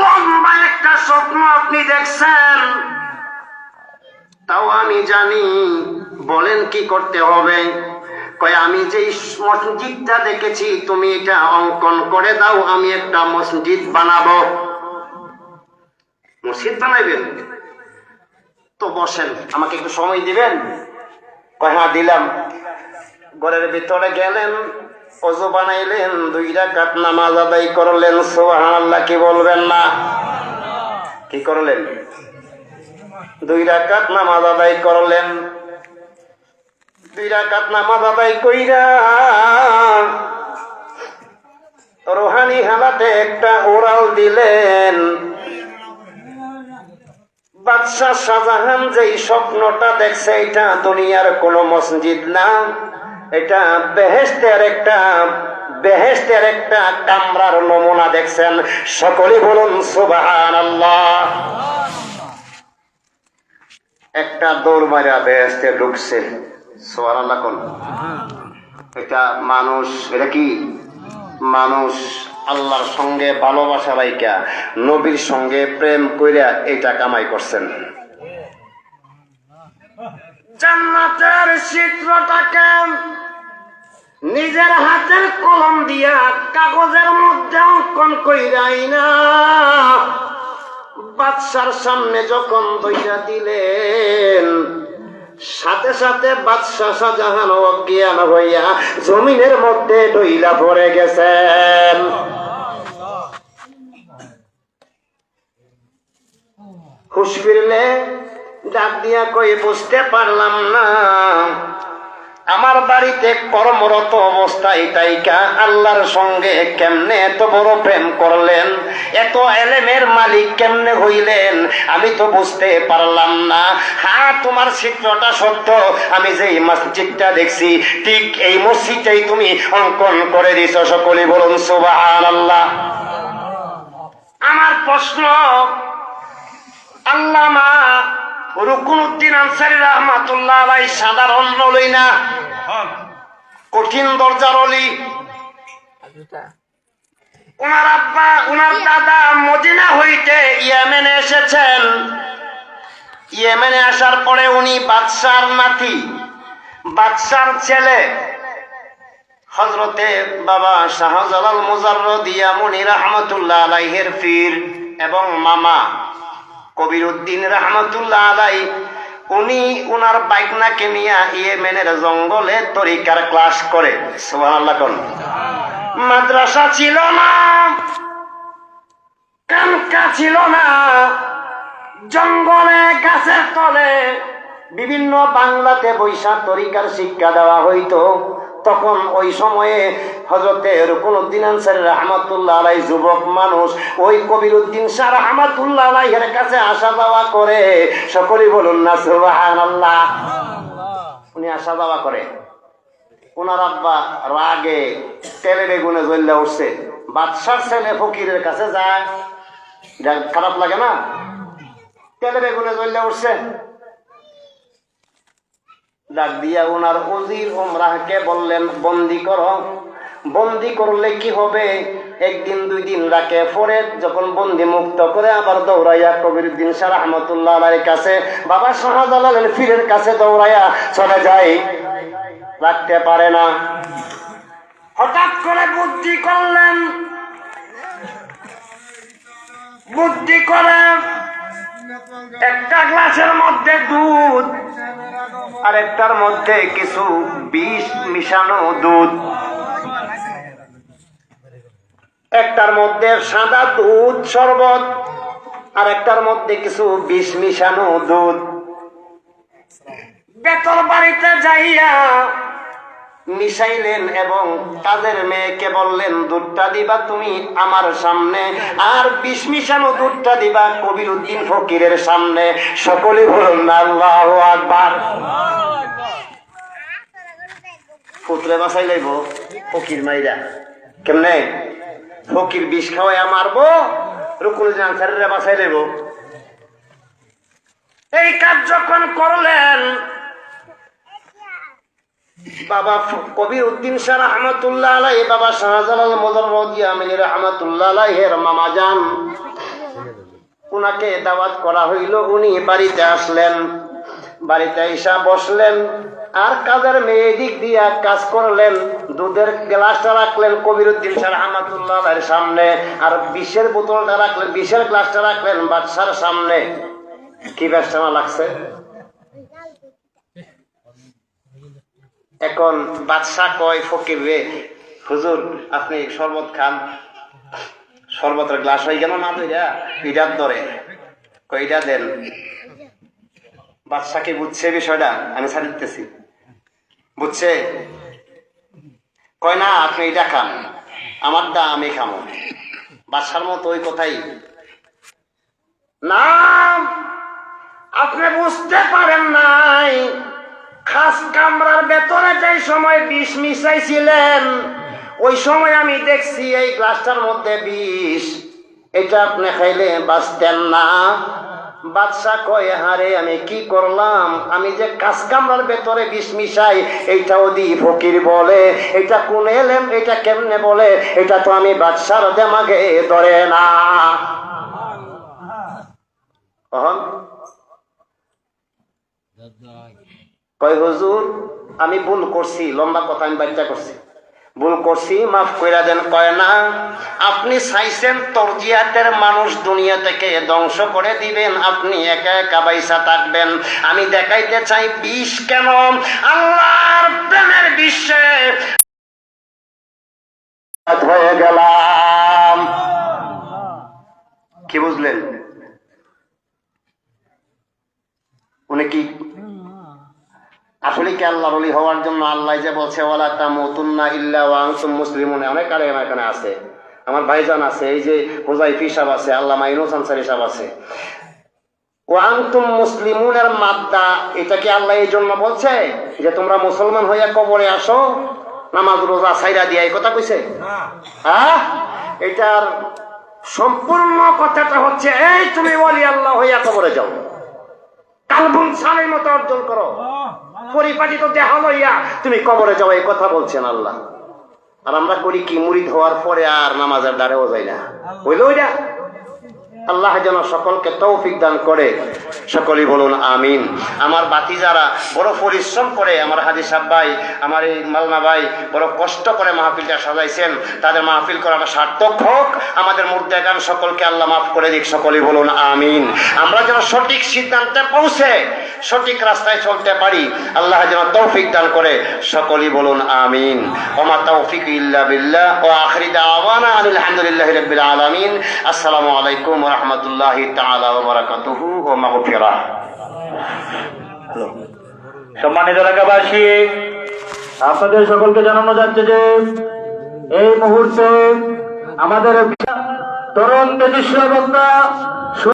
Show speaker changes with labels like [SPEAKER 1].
[SPEAKER 1] লম্বা একটা স্বপ্ন আপনি দেখছেন। তাও আমি জানি, বলেন কি করতে হবে? কয়, আমি যেই মসজিদটা দেখেছি, তুমি এটা অঙ্কন করে দাও, আমি একটা মসজিদ বানাবো। মসজিদ বানাইবেন? তো বসেন, আমাকে একটু সময় দিবেন? কয় হ্যাঁ দিলাম। ঘরের ভিতরে গেলেন অজু বানাইলেন, দুই রাকাত নামাজ আদায় করলেন, সুবহানাল্লাহ, কি বলবেন না কি করলেন? দুই রাকাত নামাজ আদায় করলেন। দুই রাকাত নামাজ আদায় কইরা রোহানি হালাতে একটা ওরাল দিলেন। বাদশাহ শাহজাহান যেই স্বপ্নটা দেখছে এটা দুনিয়ার কোন মসজিদ না। এটা বেহেস্তের একটা বেহেস্তের একটা কামরার নমুনা দেখছেন। সকলে বলুন সুবাহান একটা দৌড় মারা বেহেস্তে ঢুকছে এটা মানুষ, এটা কি? মানুষ আল্লাহর সঙ্গে ভালোবাসা রাইকা নবীর সঙ্গে প্রেম কইরা এটা কামাই করছেন। জান্নাতের চিত্রটাকে নিজের হাতের কলম দিয়া কাগজের মধ্যে অঙ্কন কইরাই না। বাদশার সামনে যখন দইয়া দিলেন, সাথে সাথে বাদশাহ শাহজাহান অজ্ঞান হইয়া জমিনের মধ্যে ডইলা পড়ে গেছেন। হুশ ফিরলে ডাক দিয়া কই বুঝতে পারলাম না। আমার বাড়িতে কর্মরত অবস্থায় তাইকা আল্লাহর সঙ্গে কেমনে এত বড় প্রেম করলেন? এত এলেমের মালিক কেমনে হইলেন? আমি তো বুঝতে পারলাম না। হ্যাঁ তোমার চিত্রটা সত্য। আমি যে মসজিদটা দেখছি, ঠিক এই মসজিদটাই তুমি অঙ্কন করে দিছ সকলে বলুন সুবাহ আল্লাহ আমার প্রশ্ন, আল্লামা রুকুনুদ্দিন আনসারি রহমাতুল্লাহ আলাই সাধারণ নলই না। কঠিন দরজার অলি। ওনার আব্বা ওনার দাদা মদিনা হইতে ইয়েমেনে এসেছেন। ইয়েমেনে আসার পরে উনি বাদশার নাতি বাদশার ছেলে। হজরতে বাবা শাহজালাল মুজাররদ ইয়ামুনি রহমতুল্লাহ আলাইহের ফির এবং মামা। কবির উদ্দিন রহমতুল্লাহ আলাই উনি উনার বাইকনাকে নিয়ে ইয়েমেনের জঙ্গলে তরিকার ক্লাস করে। কোন। মাদ্রাসা ছিল না, কানকা ছিল না, জঙ্গলে, গাছের তলে বিভিন্ন বাংলাতে বৈশাখ তরিকার শিক্ষা দেওয়া হইতো। তখন ওই সময়ে হজরতে রুকুনুদ্দিন আনসারি রহমাতুল্লাহ আলাই যুবক মানুষ ওই কবির উদ্দিন শাহ রহমাতুল্লাহ আলাইহের কাছে আসা যাওয়া করে। সকলেই বলুন না সুবাহান আল্লাহ উনি আসা যাওয়া করে। ওনার আব্বা রাগে তেলে বেগুনে জ্বললে উঠছে। বাদশার ছেলে ফকিরের কাছে যায়। খারাপ লাগে না? তেলে বেগুনে জ্বললে উঠছে। ডাক দিয়া ওনার উজির ওমরাহকে বললেন, বন্দি করো। বন্দি করলে কি হবে? একদিন, দুই দিন রাখে পরে যখন বন্দি মুক্ত করে আবার দৌড়াইয়া কবির উদ্দিন শাহ রহমতুল্লাহ কাছে, বাবা শাহজালালের ফিরের কাছে দৌড়াইয়া চলে যায়। রাখতে পারে না। হঠাৎ করে বুদ্ধি করলেন। বুদ্ধি করে একটা গ্লাসের মধ্যে দুধ, আর একটার মধ্যে কিছু বিষ মিশানো দুধ। একটার মধ্যে সাদা দুধ শরবত, আর একটার মধ্যে কিছু বিষ মিশানো দুধ। বেতর বাড়িতে যাইয়া মিশাইলেন এবং তাদের মেয়েকে বললেন, দুধটা দিবা তুমি আমার সামনে, আর বিষ মিশানো দুধটা দিবা কবির উদ্দিন ফকিরের সামনে। সকলে বলুন, আল্লাহ আকবার। পুত্রে বাসাই লাইব ফকির মাইরা। কেমনে? ফকির বিষ খাওয়াই মারবো, রুকুল আনসারের বাসাই লাইব এই কাজ যখন করলেন বাবা কবির উদ্দিন শাহ রহমতুল্লাহ আলাই বাবা শাহজালাল মদর রদিয়া আমিনী রহমতুল্লাহ আলাইহের মামা যান উনাকে দাওয়াত করা হইল, উনি বাড়িতে আসলেন। বাড়িতে এসা বসলেন, আর কাজের মেয়ে দিক দিয়া কাজ করলেন, দুধের গ্লাসটা রাখলেন কবির উদ্দিন শাহ রহমতুল্লাহ আলাইয়ের সামনে, আর বিষের বোতলটা রাখলেন, বিষের গ্লাসটা রাখলেন বাদশার সামনে। কি ব্যবসা লাগছে? এখন বাদশাহ কয়, ফকির রে, হুজুর, আপনি শরবত খান। শরবতের গ্লাস হয়ে গেল না দুইটা পিঠার ধরে কইটা দেন। বাদশাহ বুঝছে বিষয়টা, আমি ছাড়ি দিতেছি। বুঝছে? কয়, না, আপনি এটা খান। আমার দা, আমি খামো। বাদশার মতো ওই কথাই। না, আপনি বুঝতে পারেন নাই। খাস কামরার বেতনে যেই সময় বিষ মিশাইছিলেন, ওই সময় আমি দেখছি এই গ্লাসটার মধ্যে বিষ। এটা আপনি খাইলে বাঁচতেন না। বাদশাহ কয়, হারে, আমি কি করলাম? আমি যে কাজ কামরার ভেতরে বিষ মিশাই, এইটাও দি ফকির বলে, এটা কোন এলেম? এটা কেমনে বলে? এটা তো আমি বাদশার দেমাগে ধরে না। অহন। কয়, হুজুর, আমি ভুল করছি, লম্বা কথা আমি বাচ্চা করছি। ভুল করছি, মাফ কইরা দেন। কয়, না, আপনি চাইছেন তরজিয়াতের মানুষ দুনিয়া থেকে ধ্বংস করে দিবেন, আপনি একা একা বাইসা থাকবেন। আমি দেখাইতে চাই, বিষ কেন? আল্লাহর প্রেমের বিশ্বে হয়ে গেলাম। কি বুঝলেন? উনি কি আসলে কি আল্লাহ রলি হওয়ার জন্য আল্লাহ যে বলছে ওয়ালা তামুতুন্না ইল্লা ওয়া আনতুম মুসলিমুন অনেক আমার এখানে আছে। আমার ভাইজান আছে এই যে হুজাইফি সাহেব আছে আল্লাহ মাইনুস আনসারি সাহেব আছে। ওয়া আনতুম মুসলিমুনের মাদ্দা এটা কি আল্লাহ এই জন্য বলছে যে তোমরা মুসলমান হইয়া কবরে আসো নামাজ রোজা সাইরা দিয়া এই কথা কইছে? হ্যাঁ এটার সম্পূর্ণ কথাটা হচ্ছে এই তুমি বলি আল্লাহ হইয়া কবরে যাও। কালবুন সালের মতো অর্জন করো। পরিপাটিত দেহ লইয়া তুমি কবরে যাও এই কথা বলছেন আল্লাহ। আর আমরা করি কি মুড়ি ধোয়ার পরে আর নামাজের দ্বারেও যাই না। বুঝলো ওইটা? আল্লাহ যেন সকলকে তৌফিক দান করে, সকলেই বলুন আমিন। আমার বাতি যারা বড় পরিশ্রম করে, আমার হাদিস ভাই, আমার এই মালনা ভাই বড় কষ্ট করে মাহফিলটা সাজাইছেন। তাদের মাহফিল করাটা সার্থক হোক, আমাদের মুর্দে গান সকলকে আল্লাহ মাফ করে দিক, সকলেই বলুন আমিন। আমরা যেন সঠিক সিদ্ধান্তে পৌঁছে, সঠিক রাস্তায় চলতে পারি, আল্লাহ যেন তৌফিক দান করে, সকলেই বলুন আমিন। ওমা তৌফিক ইল্লা বিল্লাহ, ও আখরি দাওয়ানা আলহামদুলিল্লাহি রাব্বিল আলামিন। আসসালামু আলাইকুম। ওয়া রহমতুল্লাহ হ্যালো।
[SPEAKER 2] সম্মানিত এলাকাবাসী, আপনাদের সকলকে জানানো যাচ্ছে যে এই মুহূর্তে আমাদের তরুণ তেজস্বী বক্তা